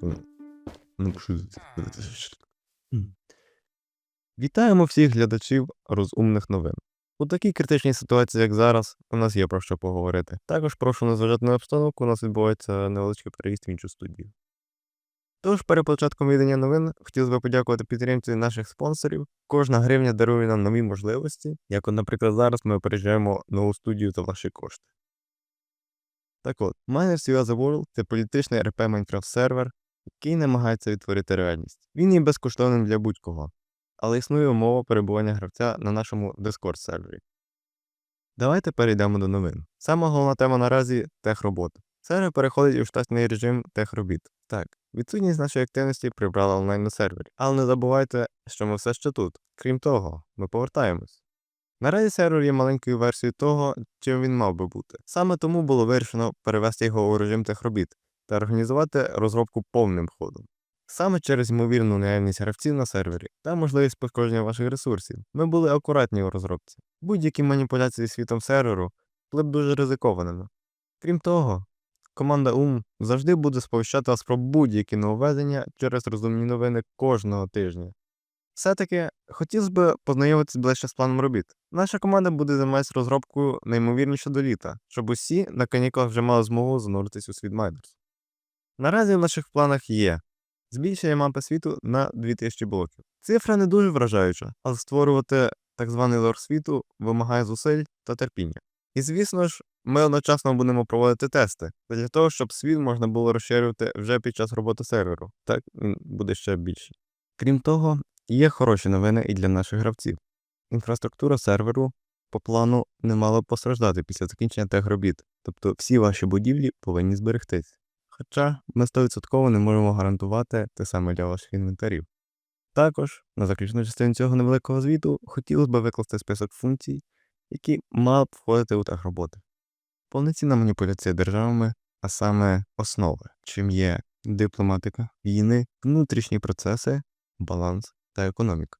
Так, ну, ну, що? Вітаємо всіх глядачів розумних новин. У такій критичній ситуації, як зараз, у нас є про що поговорити. Також прошу не зважати на обстановку, у нас відбувається невеличкий переїзд в іншу студію. Тож, перед початком віддання новин хотілося б подякувати підтримці наших спонсорів. Кожна гривня дарує нам нові можливості, як, от, наприклад, зараз ми переїжджаємо нову студію за ваші кошти. Так от, Miners UA The World – це політичний РП Майнкрафт сервер, який намагається відтворити реальність. Він є безкоштовним для будь-кого, але існує умова перебування гравця на нашому Discord сервері. Давайте перейдемо до новин. Сама головна тема наразі техробота. Сервер переходить у штатний режим техробіт. Так, відсутність нашої активності прибрала онлайн на сервері, але не забувайте, що ми все ще тут. Крім того, ми повертаємось. Наразі сервер є маленькою версією того, чим він мав би бути. Саме тому було вирішено перевести його у режим техробіт та організувати розробку повним ходом. Саме через ймовірну наявність гравців на сервері та можливість пошкодження ваших ресурсів, ми були акуратні у розробці. Будь-які маніпуляції світом серверу були б дуже ризикованими. Крім того, команда UM завжди буде сповіщати вас про будь-які нововведення через розумні новини кожного тижня. Все-таки хотілося б познайомитися ближче з планом робіт. Наша команда буде займатися розробкою наймовірніше до літа, щоб усі на канікулах вже мали змогу зануритись у світ Майдерс. Наразі в наших планах є збільшення мапи світу на 2000 блоків. Цифра не дуже вражаюча, але створювати так званий лор світу вимагає зусиль та терпіння. І звісно ж, ми одночасно будемо проводити тести для того, щоб світ можна було розширювати вже під час роботи серверу. Так буде ще більше. Крім того, є хороші новини і для наших гравців. Інфраструктура серверу по плану не мала постраждати після закінчення техробіт, тобто всі ваші будівлі повинні зберегтись. Хоча ми 100% не можемо гарантувати те саме для ваших інвентарів. Також, на заключну частину цього невеликого звіту, хотілося б викласти список функцій, які мали б входити у техроботи. Повноцінна маніпуляція державами, а саме основи, чим є дипломатика, війни, внутрішні процеси, баланс та економіка.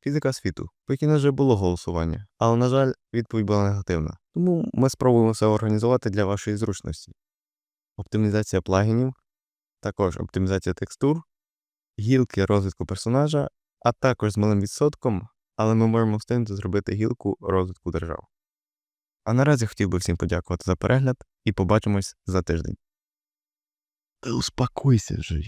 Фізика світу. Поки не вже було голосування, але, на жаль, відповідь була негативна. Тому ми спробуємо все організувати для вашої зручності. Оптимізація плагінів, також оптимізація текстур, гілки розвитку персонажа, а також з малим відсотком, але ми можемо встигнути зробити гілку розвитку держав. А наразі хотів би всім подякувати за перегляд і побачимось за тиждень. Та успокойся же.